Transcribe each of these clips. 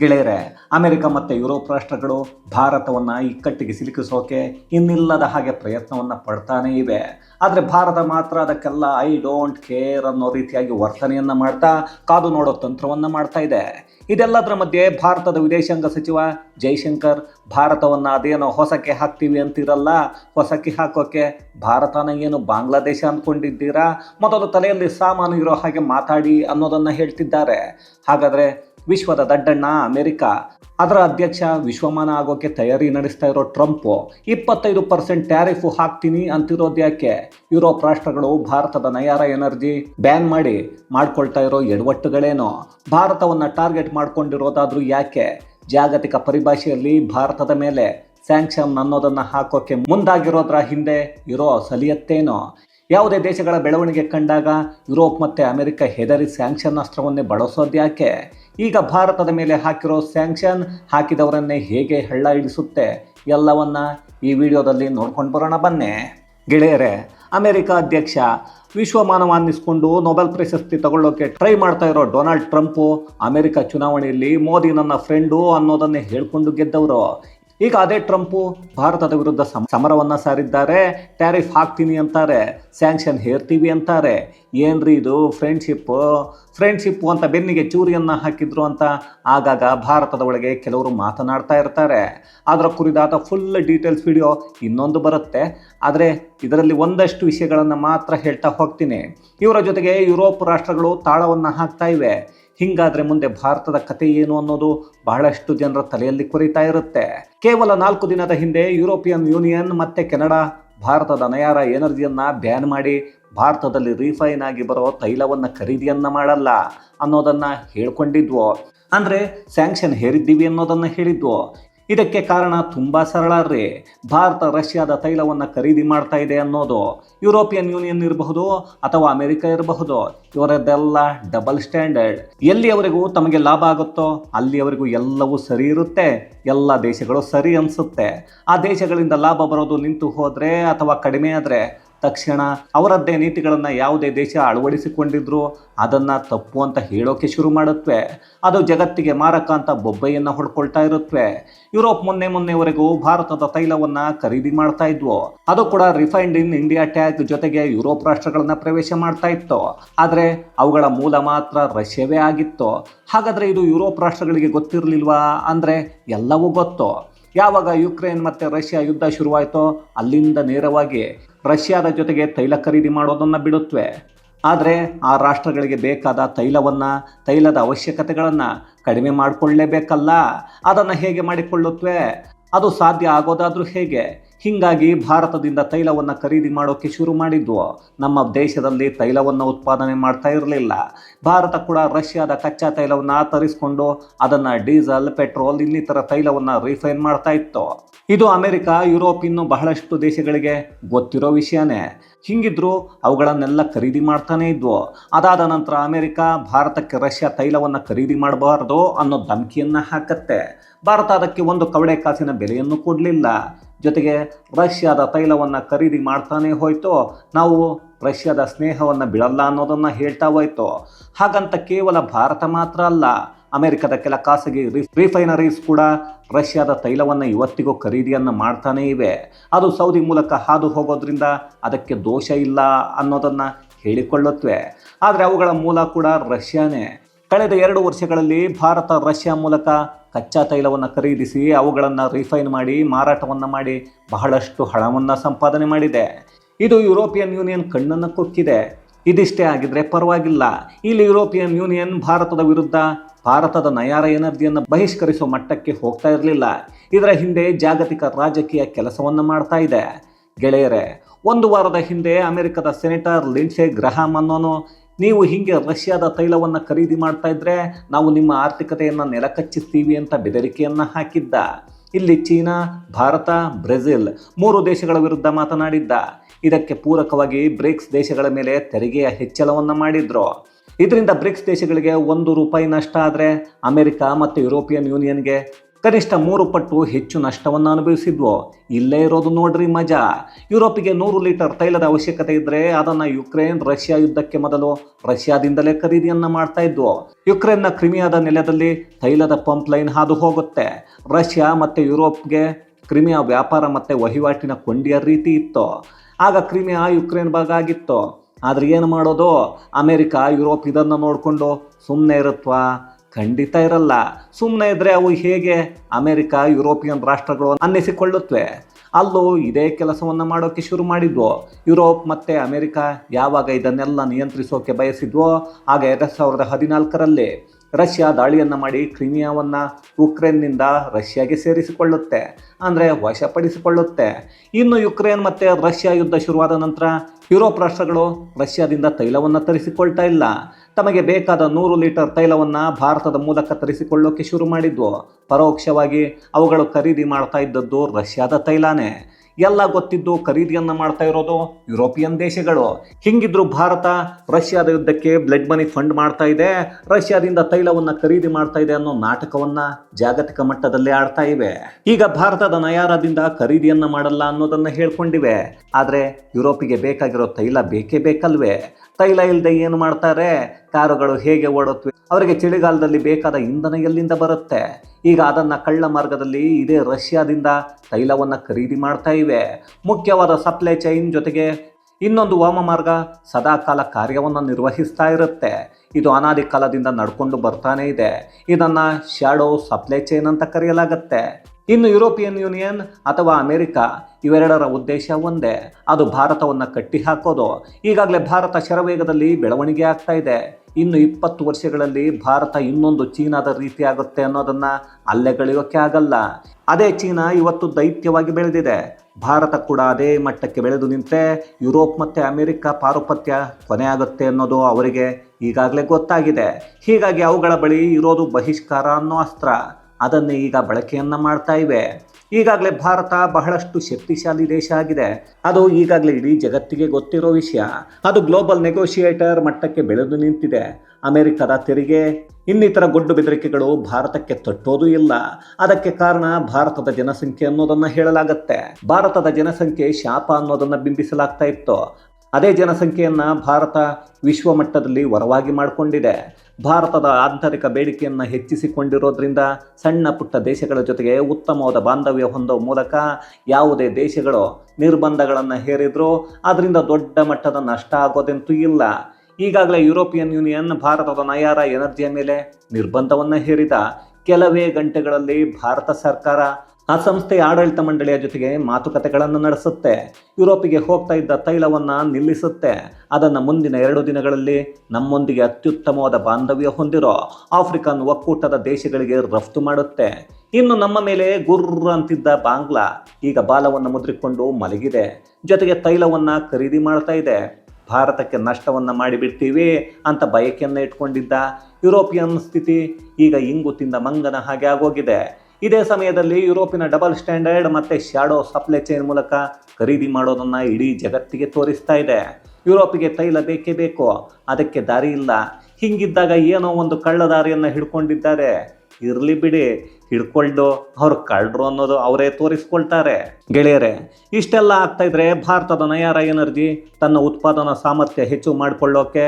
ಗೆಳೆಯರೇ, ಅಮೆರಿಕ ಮತ್ತು ಯುರೋಪ್ ರಾಷ್ಟ್ರಗಳು ಭಾರತವನ್ನು ಇಕ್ಕಟ್ಟಿಗೆ ಸಿಲುಕಿಸೋಕೆ ಇನ್ನಿಲ್ಲದ ಹಾಗೆ ಪ್ರಯತ್ನವನ್ನು ಪಡ್ತಾನೇ ಇವೆ. ಆದರೆ ಭಾರತ ಮಾತ್ರ ಅದಕ್ಕೆಲ್ಲ ಐ ಡೋಂಟ್ ಕೇರ್ ಅನ್ನೋ ರೀತಿಯಾಗಿ ವರ್ತನೆಯನ್ನು ಮಾಡ್ತಾ, ಕಾದು ನೋಡೋ ತಂತ್ರವನ್ನು ಮಾಡ್ತಾ ಇದೆ. ಇದೆಲ್ಲದರ ಮಧ್ಯೆ ಭಾರತದ ವಿದೇಶಾಂಗ ಸಚಿವ ಜೈಶಂಕರ್, ಭಾರತವನ್ನು ಅದೇನೋ ಹೊಸಕ್ಕೆ ಹಾಕ್ತೀವಿ ಅಂತಿರಲ್ಲ, ಹೊಸಕ್ಕೆ ಹಾಕೋಕೆ ಭಾರತನ ಏನು ಬಾಂಗ್ಲಾದೇಶ ಅಂದ್ಕೊಂಡಿದ್ದೀರಾ? ಮೊದಲು ತಲೆಯಲ್ಲಿ ಸಾಮಾನು ಇರೋ ಹಾಗೆ ಮಾತಾಡಿ ಅನ್ನೋದನ್ನು ಹೇಳ್ತಿದ್ದಾರೆ. ಹಾಗಾದರೆ ವಿಶ್ವದ ದಡ್ಡಣ್ಣ, ಅಮೆರಿಕ. ಅದರ ಅಧ್ಯಕ್ಷ ವಿಶ್ವಮಾನ ಆಗೋಕೆ ತಯಾರಿ ನಡೆಸ್ತಾ ಇರೋ ಟ್ರಂಪ್, ಇಪ್ಪತ್ತೈದು ಪರ್ಸೆಂಟ್ ಟ್ಯಾರಿಫ್ ಹಾಕ್ತೀನಿ ಅಂತಿರೋದು ಯಾಕೆ? ಯುರೋಪ್ ರಾಷ್ಟ್ರಗಳು ಭಾರತದ ನಯಾರ ಎನರ್ಜಿ ಬ್ಯಾನ್ ಮಾಡಿ ಮಾಡ್ಕೊಳ್ತಾ ಇರೋ ಎಡವಟ್ಟುಗಳೇನು? ಭಾರತವನ್ನು ಟಾರ್ಗೆಟ್ ಮಾಡ್ಕೊಂಡಿರೋದಾದ್ರೂ ಯಾಕೆ? ಜಾಗತಿಕ ಪರಿಭಾಷೆಯಲ್ಲಿ ಭಾರತದ ಮೇಲೆ ಸ್ಯಾಂಕ್ಷನ್ ಅನ್ನೋದನ್ನು ಹಾಕೋಕೆ ಮುಂದಾಗಿರೋದ್ರ ಹಿಂದೆ ಇರೋ ಸಲಿಯತ್ತೇನೋ? ಯಾವುದೇ ದೇಶಗಳ ಬೆಳವಣಿಗೆ ಕಂಡಾಗ ಯುರೋಪ್ ಮತ್ತು ಅಮೆರಿಕ ಹೆದರಿ ಸ್ಯಾಂಕ್ಷನ್ ಅಸ್ತ್ರವನ್ನೇ ಬಳಸೋದು ಯಾಕೆ? ಈಗ ಭಾರತದ ಮೇಲೆ ಹಾಕಿರೋ ಸ್ಯಾಂಕ್ಷನ್ ಹಾಕಿದವರನ್ನೇ ಹೇಗೆ ಹಳ್ಳ ಇಳಿಸುತ್ತೆ? ಎಲ್ಲವನ್ನ ಈ ವಿಡಿಯೋದಲ್ಲಿ ನೋಡ್ಕೊಂಡು ಬರೋಣ ಬನ್ನಿ. ಗೆಳೆಯರೇ, ಅಮೆರಿಕ ಅಧ್ಯಕ್ಷ ವಿಶ್ವಮಾನವ ಅನ್ನಿಸ್ಕೊಂಡು ನೊಬೆಲ್ ಪ್ರಶಸ್ತಿ ತಗೊಳ್ಳೋಕೆ ಟ್ರೈ ಮಾಡ್ತಾ ಇರೋ ಡೊನಾಲ್ಡ್ ಟ್ರಂಪು ಅಮೆರಿಕ ಚುನಾವಣೆಯಲ್ಲಿ ಮೋದಿ ನನ್ನ ಫ್ರೆಂಡು ಅನ್ನೋದನ್ನೇ ಹೇಳ್ಕೊಂಡು ಗೆದ್ದವರು. ಈಗ ಅದೇ ಟ್ರಂಪು ಭಾರತದ ವಿರುದ್ಧ ಸಮರವನ್ನ ಸಾರಿದ್ದಾರೆ. ಟ್ಯಾರಿಫ್ ಹಾಕ್ತೀನಿ ಅಂತಾರೆ. ಸ್ಯಾಂಕ್ಷನ್ ಹೇರ್ತೀವಿ ಅಂತಾರೆ. ಏನ್ರಿ ಇದು? ಫ್ರೆಂಡ್ಶಿಪ್. ಫ್ರೆಂಡ್ಶಿಪ್ಪು ಅಂತ ಬೆನ್ನಿಗೆ ಚೂರಿಯನ್ನು ಹಾಕಿದ್ರು ಅಂತ ಆಗಾಗ ಭಾರತದ ಒಳಗೆ ಕೆಲವರು ಮಾತನಾಡ್ತಾ ಇರ್ತಾರೆ. ಅದರ ಕುರಿತಾದ ಫುಲ್ ಡೀಟೇಲ್ಸ್ ವಿಡಿಯೋ ಇನ್ನೊಂದು ಬರುತ್ತೆ. ಆದರೆ ಇದರಲ್ಲಿ ಒಂದಷ್ಟು ವಿಷಯಗಳನ್ನು ಮಾತ್ರ ಹೇಳ್ತಾ ಹೋಗ್ತೀನಿ. ಇವರ ಜೊತೆಗೆ ಯುರೋಪ್ ರಾಷ್ಟ್ರಗಳು ತಾಳವನ್ನು ಹಾಕ್ತಾ ಇವೆ. ಹಿಂಗಾದ್ರೆ ಮುಂದೆ ಭಾರತದ ಕತೆ ಏನು ಅನ್ನೋದು ಬಹಳಷ್ಟು ಜನರ ತಲೆಯಲ್ಲಿ ಕೊರಿತಾ ಇರುತ್ತೆ. ಕೇವಲ ನಾಲ್ಕು ದಿನದ ಹಿಂದೆ ಯುರೋಪಿಯನ್ ಯೂನಿಯನ್ ಮತ್ತೆ ಕೆನಡಾ ಭಾರತದ ನಯಾರ ಎನರ್ಜಿಯನ್ನ ಬ್ಯಾನ್ ಮಾಡಿ ಭಾರತದಲ್ಲಿ ರಿಫೈನ್ ಆಗಿ ಬರೋ ತೈಲವನ್ನು ಖರೀದಿಯನ್ನ ಮಾಡಲ್ಲ ಅನ್ನೋದನ್ನ ಹೇಳ್ಕೊಂಡಿದ್ವು. ಅಂದ್ರೆ ಸ್ಯಾಂಕ್ಷನ್ ಹೇರಿದ್ದೀವಿ ಅನ್ನೋದನ್ನ ಹೇಳಿದ್ವು. ಇದಕ್ಕೆ ಕಾರಣ ತುಂಬ ಸರಳ ರೀ. ಭಾರತ, ರಷ್ಯಾದ ತೈಲವನ್ನು ಖರೀದಿ ಮಾಡ್ತಾ ಇದೆ ಅನ್ನೋದು. ಯುರೋಪಿಯನ್ ಯೂನಿಯನ್ ಇರಬಹುದು ಅಥವಾ ಅಮೆರಿಕ ಇರಬಹುದು, ಇವರದ್ದೆಲ್ಲ ಡಬಲ್ ಸ್ಟ್ಯಾಂಡರ್ಡ್. ಎಲ್ಲಿಯವರೆಗೂ ತಮಗೆ ಲಾಭ ಆಗುತ್ತೋ ಅಲ್ಲಿಯವರೆಗೂ ಎಲ್ಲವೂ ಸರಿ ಇರುತ್ತೆ, ಎಲ್ಲ ದೇಶಗಳು ಸರಿ ಅನಿಸುತ್ತೆ. ಆ ದೇಶಗಳಿಂದ ಲಾಭ ಬರೋದು ನಿಂತು ಹೋದರೆ ಅಥವಾ ಕಡಿಮೆ ಆದರೆ ತಕ್ಷಣ ಅವರದ್ದೇ ನೀತಿಗಳನ್ನು ಯಾವುದೇ ದೇಶ ಅಳವಡಿಸಿಕೊಂಡಿದ್ರು ಅದನ್ನು ತಪ್ಪು ಅಂತ ಹೇಳೋಕೆ ಶುರು ಮಾಡುತ್ತವೆ ಅದು ಜಗತ್ತಿಗೆ ಮಾರಕ ಅಂತ ಬೊಬ್ಬೆಯನ್ನು ಹೊಡ್ಕೊಳ್ತಾ ಇರುತ್ತವೆ ಯುರೋಪ್ ಮೊನ್ನೆ ಮೊನ್ನೆವರೆಗೂ ಭಾರತದ ತೈಲವನ್ನು ಖರೀದಿ ಮಾಡ್ತಾ ಇದ್ವು. ಅದು ಕೂಡ ರಿಫೈನ್ಡ್ ಇನ್ ಇಂಡಿಯಾ ಟ್ಯಾಗ್ ಜೊತೆಗೆ ಯುರೋಪ್ ರಾಷ್ಟ್ರಗಳನ್ನ ಪ್ರವೇಶ ಮಾಡ್ತಾ ಇತ್ತು. ಆದರೆ ಅವುಗಳ ಮೂಲ ಮಾತ್ರ ರಷ್ಯವೇ ಆಗಿತ್ತು. ಹಾಗಾದರೆ ಇದು ಯುರೋಪ್ ರಾಷ್ಟ್ರಗಳಿಗೆ ಗೊತ್ತಿರಲಿಲ್ವಾ? ಅಂದರೆ ಎಲ್ಲವೂ ಗೊತ್ತು. ಯಾವಾಗ ಯುಕ್ರೇನ್ ಮತ್ತು ರಷ್ಯಾ ಯುದ್ಧ ಶುರುವಾಯಿತೋ ಅಲ್ಲಿಂದ ನೇರವಾಗಿ. ರಷ್ಯಾದ ಜೊತೆಗೆ ತೈಲ ಖರೀದಿ ಮಾಡೋದನ್ನು ಬಿಡುತ್ತವೆ ಆದರೆ ಆ ರಾಷ್ಟ್ರಗಳಿಗೆ ಬೇಕಾದ ತೈಲವನ್ನು, ತೈಲದ ಅವಶ್ಯಕತೆಗಳನ್ನು ಕಡಿಮೆ ಮಾಡಿಕೊಳ್ಳಲೇಬೇಕಲ್ಲ ಅದನ್ನು ಹೇಗೆ ಮಾಡಿಕೊಳ್ಳುತ್ತವೆ ಅದು ಸಾಧ್ಯ ಆಗೋದಾದರೂ ಹೇಗೆ? ಹೀಗಾಗಿ ಭಾರತದಿಂದ ತೈಲವನ್ನು ಖರೀದಿ ಮಾಡೋಕ್ಕೆ ಶುರು ಮಾಡಿದ್ವು. ನಮ್ಮ ದೇಶದಲ್ಲಿ ತೈಲವನ್ನು ಉತ್ಪಾದನೆ ಮಾಡ್ತಾ ಇರಲಿಲ್ಲ. ಭಾರತ ಕೂಡ ರಷ್ಯಾದ ಕಚ್ಚಾ ತೈಲವನ್ನು ತರಿಸ್ಕೊಂಡು ಅದನ್ನು ಡೀಸೆಲ್, ಪೆಟ್ರೋಲ್ ಇನ್ನಿತರ ತೈಲವನ್ನು ರಿಫೈನ್ ಮಾಡ್ತಾ ಇತ್ತು. ಇದು ಅಮೆರಿಕ, ಯುರೋಪ್ ಇನ್ನು ಬಹಳಷ್ಟು ದೇಶಗಳಿಗೆ ಗೊತ್ತಿರೋ ವಿಷಯನೇ. ಹಿಂಗಿದ್ರು ಅವುಗಳನ್ನೆಲ್ಲ ಖರೀದಿ ಮಾಡ್ತಾನೇ ಇದ್ವು. ಅದಾದ ನಂತರ ಅಮೆರಿಕ ಭಾರತಕ್ಕೆ ರಷ್ಯಾ ತೈಲವನ್ನು ಖರೀದಿ ಮಾಡಬಾರ್ದು ಅನ್ನೋ ಧಮಕಿಯನ್ನು ಹಾಕತ್ತೆ. ಭಾರತ ಅದಕ್ಕೆ ಒಂದು ಕವಡೆ ಕಾಸಿನ ಬೆಲೆಯನ್ನು ಕೊಡಲಿಲ್ಲ. ಜೊತೆಗೆ ರಷ್ಯಾದ ತೈಲವನ್ನು ಖರೀದಿ ಮಾಡ್ತಾನೆ ಹೋಯ್ತು, ನಾವು ರಷ್ಯಾದ ಸ್ನೇಹವನ್ನು ಬಿಡಲ್ಲ ಅನ್ನೋದನ್ನು ಹೇಳ್ತಾ ಹೋಯ್ತು. ಹಾಗಂತ ಕೇವಲ ಭಾರತ ಮಾತ್ರ ಅಲ್ಲ, ಅಮೆರಿಕದ ಕೆಲ ಖಾಸಗಿ ರಿಫೈನರೀಸ್ ಕೂಡ ರಷ್ಯಾದ ತೈಲವನ್ನು ಇವತ್ತಿಗೂ ಖರೀದಿಯನ್ನು ಮಾಡ್ತಾನೆ ಇವೆ. ಅದು ಸೌದಿ ಮೂಲಕ ಹಾದು ಹೋಗೋದ್ರಿಂದ ಅದಕ್ಕೆ ದೋಷ ಇಲ್ಲ ಅನ್ನೋದನ್ನು ಹೇಳಿಕೊಳ್ಳುತ್ತವೆ ಆದರೆ ಅವುಗಳ ಮೂಲ ಕೂಡ ರಷ್ಯಾನೇ. ಕಳೆದ ಎರಡು ವರ್ಷಗಳಲ್ಲಿ ಭಾರತ, ರಷ್ಯಾ ಮೂಲಕ ಕಚ್ಚಾ ತೈಲವನ್ನು ಖರೀದಿಸಿ ಅವುಗಳನ್ನು ರಿಫೈನ್ ಮಾಡಿ, ಮಾರಾಟವನ್ನು ಮಾಡಿ ಬಹಳಷ್ಟು ಹಣವನ್ನು ಸಂಪಾದನೆ ಮಾಡಿದೆ. ಇದು ಯುರೋಪಿಯನ್ ಯೂನಿಯನ್ ಕಣ್ಣನ್ನು ಕೊಕ್ಕಿದೆ. ಇದಿಷ್ಟೇ ಆಗಿದ್ರೆ ಪರವಾಗಿಲ್ಲ. ಇಲ್ಲಿ ಯುರೋಪಿಯನ್ ಯೂನಿಯನ್ ಭಾರತದ ವಿರುದ್ಧ ಭಾರತದ ನಯಾರ ಎನರ್ಜಿಯನ್ನು ಬಹಿಷ್ಕರಿಸುವ ಮಟ್ಟಕ್ಕೆ ಹೋಗ್ತಾ ಇರಲಿಲ್ಲ. ಇದರ ಹಿಂದೆ ಜಾಗತಿಕ ರಾಜಕೀಯ ಕೆಲಸವನ್ನು ಮಾಡ್ತಾ ಇದೆ. ಗೆಳೆಯರೇ, ಒಂದು ವಾರದ ಹಿಂದೆ ಅಮೆರಿಕದ ಸೆನೆಟರ್ ಲಿನ್ಸೆ ಗ್ರಹಾಮ್ ಅನ್ನೋನು ನೀವು ಹೀಗೆ ರಷ್ಯಾದ ತೈಲವನ್ನು ಖರೀದಿ ಮಾಡ್ತಾ ಇದ್ರೆ ನಾವು ನಿಮ್ಮ ಆರ್ಥಿಕತೆಯನ್ನು ನೆಲಕಚ್ಚಿಸ್ತೀವಿ ಅಂತ ಬೆದರಿಕೆಯನ್ನು ಹಾಕಿದ್ದ. ಇಲ್ಲಿ ಚೀನಾ, ಭಾರತ, ಬ್ರೆಜಿಲ್ ಮೂರು ದೇಶಗಳ ವಿರುದ್ಧ ಮಾತನಾಡಿದ್ದ. ಇದಕ್ಕೆ ಪೂರಕವಾಗಿ ಬ್ರಿಕ್ಸ್ ದೇಶಗಳ ಮೇಲೆ ತೆರಿಗೆಯ ಹೆಚ್ಚಳವನ್ನು ಮಾಡಿದ್ರು. ಇದರಿಂದ ಬ್ರಿಕ್ಸ್ ದೇಶಗಳಿಗೆ ಒಂದು ರೂಪಾಯಿ ನಷ್ಟ ಆದರೆ ಅಮೆರಿಕ ಮತ್ತು ಯುರೋಪಿಯನ್ ಯೂನಿಯನ್ಗೆ ಕನಿಷ್ಠ ಮೂರು ಪಟ್ಟು ಹೆಚ್ಚು ನಷ್ಟವನ್ನು ಅನುಭವಿಸಿದ್ವು. ಇಲ್ಲೇ ಇರೋದು ನೋಡ್ರಿ ಮಜಾ. ಯುರೋಪಿಗೆ ನೂರು ಲೀಟರ್ ತೈಲದ ಅವಶ್ಯಕತೆ ಇದ್ರೆ ಅದನ್ನ ಯುಕ್ರೇನ್ ರಷ್ಯಾ ಯುದ್ಧಕ್ಕೆ ಮೊದಲು ರಷ್ಯಾದಿಂದಲೇ ಖರೀದಿಯನ್ನು ಮಾಡ್ತಾ ಇದ್ವು. ಯುಕ್ರೇನ್ನ ಕ್ರಿಮಿಯಾದ ನೆಲದಲ್ಲಿ ತೈಲದ ಪಂಪ್ ಲೈನ್ ಹಾದು ಹೋಗುತ್ತೆ. ರಷ್ಯಾ ಮತ್ತೆ ಯುರೋಪ್ಗೆ ಕ್ರಿಮಿಯಾ ವ್ಯಾಪಾರ ಮತ್ತೆ ವಹಿವಾಟಿನ ಕೊಂಡಿಯ ರೀತಿ ಇತ್ತು. ಆಗ ಕ್ರಿಮಿಯಾ ಯುಕ್ರೇನ್ ಭಾಗ ಆಗಿತ್ತು. ಆದ್ರೆ ಏನು ಮಾಡೋದು? ಅಮೆರಿಕ, ಯುರೋಪ್ ಇದನ್ನು ನೋಡಿಕೊಂಡು ಸುಮ್ಮನೆ ಇರುತ್ವಾ? ಖಂಡಿತ ಇರಲ್ಲ. ಸುಮ್ಮನೆ ಇದ್ರೆ ಅವು ಹೇಗೆ ಅಮೆರಿಕ, ಯುರೋಪಿಯನ್ ರಾಷ್ಟ್ರಗಳು ಅನ್ನಿಸಿಕೊಳ್ಳುತ್ತವೆ ಅಲ್ಲೂ ಇದೇ ಕೆಲಸವನ್ನು ಮಾಡೋಕ್ಕೆ ಶುರು ಮಾಡಿದ್ವು. ಯುರೋಪ್ ಮತ್ತು ಅಮೆರಿಕ ಯಾವಾಗ ಇದನ್ನೆಲ್ಲ ನಿಯಂತ್ರಿಸೋಕೆ ಬಯಸಿದ್ವೋ? ಆಗ ಎರಡು ಸಾವಿರದ ಹದಿನಾಲ್ಕರಲ್ಲಿ. ರಷ್ಯಾ ದಾಳಿಯನ್ನು ಮಾಡಿ ಕ್ರಿಮಿಯಾವನ್ನು ಉಕ್ರೇನ್ನಿಂದ ರಷ್ಯಾಗೆ ಸೇರಿಸಿಕೊಳ್ಳುತ್ತೆ, ಅಂದರೆ ವಶಪಡಿಸಿಕೊಳ್ಳುತ್ತೆ. ಇನ್ನು ಯುಕ್ರೇನ್ ಮತ್ತು ರಷ್ಯಾ ಯುದ್ಧ ಶುರುವಾದ ನಂತರ ಯುರೋಪ್ ರಾಷ್ಟ್ರಗಳು ರಷ್ಯಾದಿಂದ ತೈಲವನ್ನು ತರಿಸಿಕೊಳ್ತಾ ಇಲ್ಲ. ತಮಗೆ ಬೇಕಾದ ನೂರು ಲೀಟರ್ ತೈಲವನ್ನು ಭಾರತದ ಮೂಲಕ ತರಿಸಿಕೊಳ್ಳೋಕೆ ಶುರು ಮಾಡಿದ್ವು. ಪರೋಕ್ಷವಾಗಿ ಅವುಗಳು ಖರೀದಿ ಮಾಡ್ತಾ ಇದ್ದದ್ದು ರಷ್ಯಾದ ತೈಲಾನೇ. ಎಲ್ಲ ಗೊತ್ತಿದ್ದು ಖರೀದಿಯನ್ನ ಮಾಡ್ತಾ ಇರೋದು ಯುರೋಪಿಯನ್ ದೇಶಗಳು. ಹಿಂಗಿದ್ರು ಭಾರತ ರಷ್ಯಾದ ಯುದ್ಧಕ್ಕೆ ಬ್ಲಡ್ ಮನಿ ಫಂಡ್ ಮಾಡ್ತಾ ಇದೆ. ರಷ್ಯಾದಿಂದ ತೈಲವನ್ನ ಖರೀದಿ ಮಾಡ್ತಾ ಇದೆ ಅನ್ನೋ ನಾಟಕವನ್ನ ಜಾಗತಿಕ ಮಟ್ಟದಲ್ಲಿ ಆಡ್ತಾ ಇವೆ. ಈಗ ಭಾರತದ ನಯಾರದಿಂದ ಖರೀದಿಯನ್ನ ಮಾಡಲ್ಲ ಅನ್ನೋದನ್ನ ಹೇಳ್ಕೊಂಡಿವೆ. ಆದ್ರೆ ಯುರೋಪಿಗೆ ಬೇಕಾಗಿರೋ ತೈಲ ಬೇಕೇ ಬೇಕಲ್ವೇ? ತೈಲ ಇಲ್ಲದೆ ಏನು ಮಾಡ್ತಾರೆ? ಕಾರುಗಳು ಹೇಗೆ ಓಡುತ್ತವೆ? ಅವರಿಗೆ ಚಳಿಗಾಲದಲ್ಲಿ ಬೇಕಾದ ಇಂಧನ ಎಲ್ಲಿಂದ ಬರುತ್ತೆ? ಈಗ ಅದನ್ನು ಕಳ್ಳ ಮಾರ್ಗದಲ್ಲಿ ಇದೇ ರಷ್ಯಾದಿಂದ ತೈಲವನ್ನು ಖರೀದಿ ಮಾಡ್ತಾ ಇವೆ. ಮುಖ್ಯವಾದ ಸಪ್ಲೈ ಚೈನ್ ಜೊತೆಗೆ ಇನ್ನೊಂದು ವಾಮ ಮಾರ್ಗ ಸದಾಕಾಲ ಕಾರ್ಯವನ್ನು ನಿರ್ವಹಿಸ್ತಾ ಇರುತ್ತೆ. ಇದು ಅನಾದಿ ಕಾಲದಿಂದ ನಡ್ಕೊಂಡು ಬರ್ತಾನೆ ಇದೆ. ಇದನ್ನು ಶ್ಯಾಡೋ ಸಪ್ಲೈ ಚೈನ್ ಅಂತ ಕರೆಯಲಾಗುತ್ತೆ. ಇನ್ನು ಯುರೋಪಿಯನ್ ಯೂನಿಯನ್ ಅಥವಾ ಅಮೆರಿಕ ಇವೆರಡರ ಉದ್ದೇಶ ಒಂದೇ. ಅದು ಭಾರತವನ್ನು ಕಟ್ಟಿ ಹಾಕೋದು ಈಗಾಗಲೇ ಭಾರತ ಶರವೇಗದಲ್ಲಿ ಬೆಳವಣಿಗೆ ಆಗ್ತಾ ಇದೆ. ಇನ್ನು ಇಪ್ಪತ್ತು ವರ್ಷಗಳಲ್ಲಿ ಭಾರತ ಇನ್ನೊಂದು ಚೀನಾದ ರೀತಿ ಆಗುತ್ತೆ ಅಲ್ಲೇ ಅಲ್ಲೆಗಳಿಯೋಕೆ ಆಗಲ್ಲ. ಅದೇ ಚೀನಾ ಇವತ್ತು ದೈತ್ಯವಾಗಿ ಬೆಳೆದಿದೆ. ಭಾರತ ಕೂಡ ಅದೇ ಮಟ್ಟಕ್ಕೆ ಬೆಳೆದು ನಿಂತೆ ಯುರೋಪ್ ಮತ್ತು ಅಮೆರಿಕ ಪಾರುಪತ್ಯ ಕೊನೆ ಆಗುತ್ತೆ ಅನ್ನೋದು ಅವರಿಗೆ ಈಗಾಗಲೇ ಗೊತ್ತಾಗಿದೆ. ಹೀಗಾಗಿ ಅವುಗಳ ಬಳಿ ಇರೋದು ಬಹಿಷ್ಕಾರ ಅನ್ನೋ ಅಸ್ತ್ರ. ಅದನ್ನೇ ಈಗ ಬಳಕೆಯನ್ನು ಮಾಡ್ತಾ ಇವೆ. ಈಗಾಗಲೇ ಭಾರತ ಬಹಳಷ್ಟು ಶಕ್ತಿಶಾಲಿ ದೇಶ ಆಗಿದೆ. ಅದು ಈಗಾಗಲೇ ಇಡೀ ಜಗತ್ತಿಗೆ ಗೊತ್ತಿರೋ ವಿಷಯ. ಅದು ಗ್ಲೋಬಲ್ ನೆಗೋಷಿಯೇಟರ್ ಮಟ್ಟಕ್ಕೆ ಬೆಳೆದು ನಿಂತಿದೆ. ಅಮೆರಿಕದ ತೆರಿಗೆ, ಇನ್ನಿತರ ಗೊಡ್ಡು ಬೆದರಿಕೆಗಳು ಭಾರತಕ್ಕೆ ತಟ್ಟೋದು ಇಲ್ಲ. ಅದಕ್ಕೆ ಕಾರಣ ಭಾರತದ ಜನಸಂಖ್ಯೆ ಅನ್ನೋದನ್ನು ಹೇಳಲಾಗತ್ತೆ. ಭಾರತದ ಜನಸಂಖ್ಯೆ ಶಾಪ ಅನ್ನೋದನ್ನು ಬಿಂಬಿಸಲಾಗ್ತಾ ಇತ್ತು. ಅದೇ ಜನಸಂಖ್ಯೆಯನ್ನ ಭಾರತ ವಿಶ್ವ ಮಟ್ಟದಲ್ಲಿ ವರವಾಗಿ ಮಾಡಿಕೊಂಡಿದೆ. ಭಾರತದ ಆಂತರಿಕ ಬೇಡಿಕೆಯನ್ನು ಹೆಚ್ಚಿಸಿಕೊಂಡಿರೋದ್ರಿಂದ ಸಣ್ಣ ಪುಟ್ಟ ದೇಶಗಳ ಜೊತೆಗೆ ಉತ್ತಮವಾದ ಬಾಂಧವ್ಯ ಹೊಂದೋ ಮೂಲಕ ಯಾವುದೇ ದೇಶಗಳು ನಿರ್ಬಂಧಗಳನ್ನು ಹೇರಿದ್ರು ಅದರಿಂದ ದೊಡ್ಡ ಮಟ್ಟದ ನಷ್ಟ ಆಗೋದಂತೂ ಇಲ್ಲ. ಈಗಾಗಲೇ ಯುರೋಪಿಯನ್ ಯೂನಿಯನ್ ಭಾರತದ ನಯಾರ ಎನರ್ಜಿಯ ಮೇಲೆ ನಿರ್ಬಂಧವನ್ನು ಹೇರಿದ ಕೆಲವೇ ಗಂಟೆಗಳಲ್ಲಿ ಭಾರತ ಸರ್ಕಾರ ಆ ಸಂಸ್ಥೆಯ ಆಡಳಿತ ಮಂಡಳಿಯ ಜೊತೆಗೆ ಮಾತುಕತೆಗಳನ್ನು ನಡೆಸುತ್ತೆ. ಯುರೋಪಿಗೆ ಹೋಗ್ತಾ ಇದ್ದ ತೈಲವನ್ನು ನಿಲ್ಲಿಸುತ್ತೆ. ಅದನ್ನು ಮುಂದಿನ ಎರಡು ದಿನಗಳಲ್ಲಿ ನಮ್ಮೊಂದಿಗೆ ಅತ್ಯುತ್ತಮವಾದ ಬಾಂಧವ್ಯ ಹೊಂದಿರೋ ಆಫ್ರಿಕನ್ ಒಕ್ಕೂಟದ ದೇಶಗಳಿಗೆ ರಫ್ತು ಮಾಡುತ್ತೆ. ಇನ್ನು ನಮ್ಮ ಮೇಲೆ ಗುರ್ರ ಅಂತಿದ್ದ ಬಾಂಗ್ಲಾ ಈಗ ಬಾಲವನ್ನು ಮುದ್ರಿಕೊಂಡು ಮಲಗಿದೆ. ಜೊತೆಗೆ ತೈಲವನ್ನು ಖರೀದಿ ಮಾಡ್ತಾ ಇದೆ. ಭಾರತಕ್ಕೆ ನಷ್ಟವನ್ನು ಮಾಡಿಬಿಡ್ತೀವಿ ಅಂತ ಬಯಕೆಯನ್ನು ಇಟ್ಕೊಂಡಿದ್ದ ಯುರೋಪಿಯನ್ ಸ್ಥಿತಿ ಈಗ ಇಂಗು ತಿಂದ ಮಂಗನ ಹಾಗೆ ಆಗೋಗಿದೆ. ಇದೇ ಸಮಯದಲ್ಲಿ ಯುರೋಪಿನ ಡಬಲ್ ಸ್ಟ್ಯಾಂಡರ್ಡ್ ಮತ್ತು ಶ್ಯಾಡೋ ಸಪ್ಲೈ ಚೈನ್ ಮೂಲಕ ಖರೀದಿ ಮಾಡೋದನ್ನು ಇಡೀ ಜಗತ್ತಿಗೆ ತೋರಿಸ್ತಾ ಇದೆ. ಯುರೋಪಿಗೆ ತೈಲ ಬೇಕೇ ಬೇಕು, ಅದಕ್ಕೆ ದಾರಿ ಇಲ್ಲ. ಹಿಂಗಿದ್ದಾಗ ಏನೋ ಒಂದು ಕಳ್ಳ ದಾರಿಯನ್ನು ಹಿಡ್ಕೊಂಡಿದ್ದಾರೆ. ಇರಲಿ ಬಿಡಿ ಹಿಡ್ಕೊಂಡು ಅವ್ರು ಕಳ್ಳರು ಅನ್ನೋದು ಅವರೇ ತೋರಿಸ್ಕೊಳ್ತಾರೆ. ಗೆಳೆಯರೆ, ಇಷ್ಟೆಲ್ಲ ಆಗ್ತಾ ಇದ್ರೆ ಭಾರತದ ನಯಾರ ಎನರ್ಜಿ ತನ್ನ ಉತ್ಪಾದನಾ ಸಾಮರ್ಥ್ಯ ಹೆಚ್ಚು ಮಾಡಿಕೊಳ್ಳೋಕೆ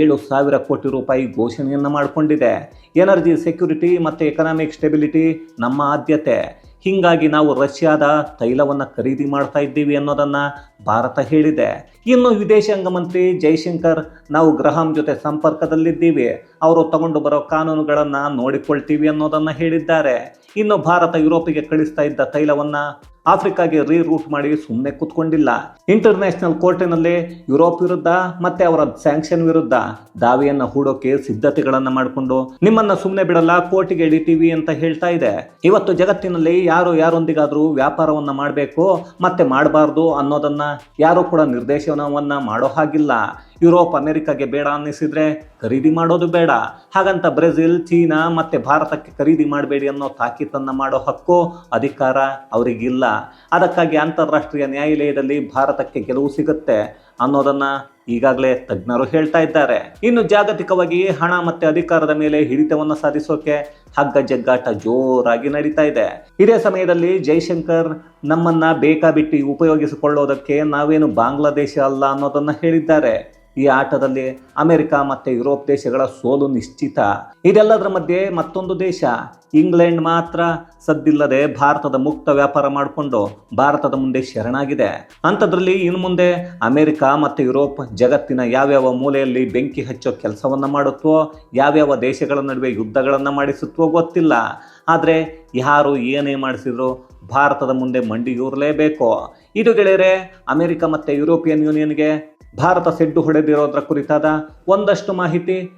ಏಳು ಸಾವಿರ ಕೋಟಿ ರೂಪಾಯಿ ಘೋಷಣೆಯನ್ನು ಮಾಡಿಕೊಂಡಿದೆ. ಎನರ್ಜಿ, ಸೆಕ್ಯುರಿಟಿ ಮತ್ತು ಎಕನಾಮಿಕ್ ಸ್ಟೆಬಿಲಿಟಿ ನಮ್ಮ ಆದ್ಯತೆ. ಹೀಗಾಗಿ ನಾವು ರಷ್ಯಾದ ತೈಲವನ್ನು ಖರೀದಿ ಮಾಡ್ತಾ ಇದ್ದೀವಿ ಅನ್ನೋದನ್ನು ಭಾರತ ಹೇಳಿದೆ. ಇನ್ನು ವಿದೇಶಾಂಗ ಮಂತ್ರಿ ಜೈಶಂಕರ್, ನಾವು ಗ್ರಹಂ ಜೊತೆ ಸಂಪರ್ಕದಲ್ಲಿದ್ದೀವಿ. ಅವರು ತಗೊಂಡು ಬರೋ ಕಾನೂನುಗಳನ್ನು ನೋಡಿಕೊಳ್ತೀವಿ ಅನ್ನೋದನ್ನು ಹೇಳಿದ್ದಾರೆ. ಇನ್ನು ಭಾರತ ಯುರೋಪಿಗೆ ಕಳಿಸ್ತಾ ಇದ್ದ ತೈಲವನ್ನು ಆಫ್ರಿಕಾಗೆ ರೀರೂಟ್ ಮಾಡಿ ಸುಮ್ಮನೆ ಕೂತ್ಕೊಂಡಿಲ್ಲ. ಇಂಟರ್ನ್ಯಾಷನಲ್ ಕೋರ್ಟಿನಲ್ಲಿ ಯುರೋಪ್ ವಿರುದ್ಧ ಮತ್ತೆ ಅವರ ಸ್ಯಾಂಕ್ಷನ್ ವಿರುದ್ಧ ದಾವೆಯನ್ನ ಹೂಡೋಕೆ ಸಿದ್ಧತೆಗಳನ್ನ ಮಾಡಿಕೊಂಡು ನಿಮ್ಮನ್ನ ಸುಮ್ಮನೆ ಬಿಡಲ್ಲ, ಕೋರ್ಟಿಗೆ ಹಿಡಿತೀವಿ ಅಂತ ಹೇಳ್ತಾ ಇದೆ. ಇವತ್ತು ಜಗತ್ತಿನಲ್ಲಿ ಯಾರು ಯಾರೊಂದಿಗಾದ್ರೂ ವ್ಯಾಪಾರವನ್ನ ಮಾಡಬೇಕು, ಮತ್ತೆ ಮಾಡಬಾರ್ದು ಅನ್ನೋದನ್ನ ಯಾರು ಕೂಡ ನಿರ್ದೇಶನವನ್ನ ಮಾಡೋ ಹಾಗಿಲ್ಲ. ಯುರೋಪ್, ಅಮೆರಿಕಾಗೆ ಬೇಡ ಅನ್ನಿಸಿದ್ರೆ ಖರೀದಿ ಮಾಡೋದು ಬೇಡ. ಹಾಗಂತ ಬ್ರೆಜಿಲ್, ಚೀನಾ ಮತ್ತೆ ಭಾರತಕ್ಕೆ ಖರೀದಿ ಮಾಡಬೇಡಿ ಅನ್ನೋ ತಾಕೀತನ್ನು ಮಾಡೋ ಹಕ್ಕು ಅಧಿಕಾರ ಅವರಿಗಿಲ್ಲ. ಅದಕ್ಕಾಗಿ ಅಂತಾರಾಷ್ಟ್ರೀಯ ನ್ಯಾಯಾಲಯದಲ್ಲಿ ಭಾರತಕ್ಕೆ ಗೆಲುವು ಸಿಗುತ್ತೆ. ಅನ್ನೋದನ್ನ ಈಗಾಗಲೇ ತಜ್ಞರು ಹೇಳ್ತಾ ಇದ್ದಾರೆ. ಇನ್ನು ಜಾಗತಿಕವಾಗಿ ಹಣ ಮತ್ತೆ ಅಧಿಕಾರದ ಮೇಲೆ ಹಿಡಿತವನ್ನು ಸಾಧಿಸೋಕೆ ಹಗ್ಗ ಜಗ್ಗಾಟ ಜೋರಾಗಿ ನಡೀತಾ ಇದೆ. ಇದೇ ಸಮಯದಲ್ಲಿ ಜೈಶಂಕರ್ ನಮ್ಮನ್ನ ಬೇಕಾಬಿಟ್ಟಿ ಉಪಯೋಗಿಸಿಕೊಳ್ಳೋದಕ್ಕೆ ನಾವೇನು ಬಾಂಗ್ಲಾದೇಶ ಅಲ್ಲ ಅನ್ನೋದನ್ನ ಹೇಳಿದ್ದಾರೆ. ಈ ಆಟದಲ್ಲಿ ಅಮೆರಿಕ ಮತ್ತೆ ಯುರೋಪ್ ದೇಶಗಳ ಸೋಲು ನಿಶ್ಚಿತ. ಇದೆಲ್ಲದರ ಮಧ್ಯೆ ಮತ್ತೊಂದು ದೇಶ, ಇಂಗ್ಲೆಂಡ್ ಮಾತ್ರ ಸದ್ದಿಲ್ಲದೆ ಭಾರತದ ಮುಕ್ತ ವ್ಯಾಪಾರ ಮಾಡಿಕೊಂಡು ಭಾರತದ ಮುಂದೆ ಶರಣಾಗಿದೆ. ಅಂಥದ್ರಲ್ಲಿ ಇನ್ನು ಮುಂದೆ ಅಮೆರಿಕ ಮತ್ತು ಯುರೋಪ್ ಜಗತ್ತಿನ ಯಾವ್ಯಾವ ಮೂಲೆಯಲ್ಲಿ ಬೆಂಕಿ ಹಚ್ಚೋ ಕೆಲಸವನ್ನು ಮಾಡುತ್ತೋ, ಯಾವ್ಯಾವ ದೇಶಗಳ ನಡುವೆ ಯುದ್ಧಗಳನ್ನು ಮಾಡಿಸುತ್ತೋ ಗೊತ್ತಿಲ್ಲ. ಆದರೆ ಯಾರು ಏನೇ ಮಾಡಿಸಿದ್ರು ಭಾರತದ ಮುಂದೆ ಮಂಡಿಯೂರಲೇಬೇಕು. ಇದು ಗೆಳೆಯರೆ, ಅಮೆರಿಕ ಮತ್ತು ಯುರೋಪಿಯನ್ ಯೂನಿಯನ್ಗೆ ಭಾರತ ಸೆಡ್ಡು ಹೊಡೆದಿರೋದ್ರ ಕುರಿತಾದ ಒಂದಷ್ಟು ಮಾಹಿತಿ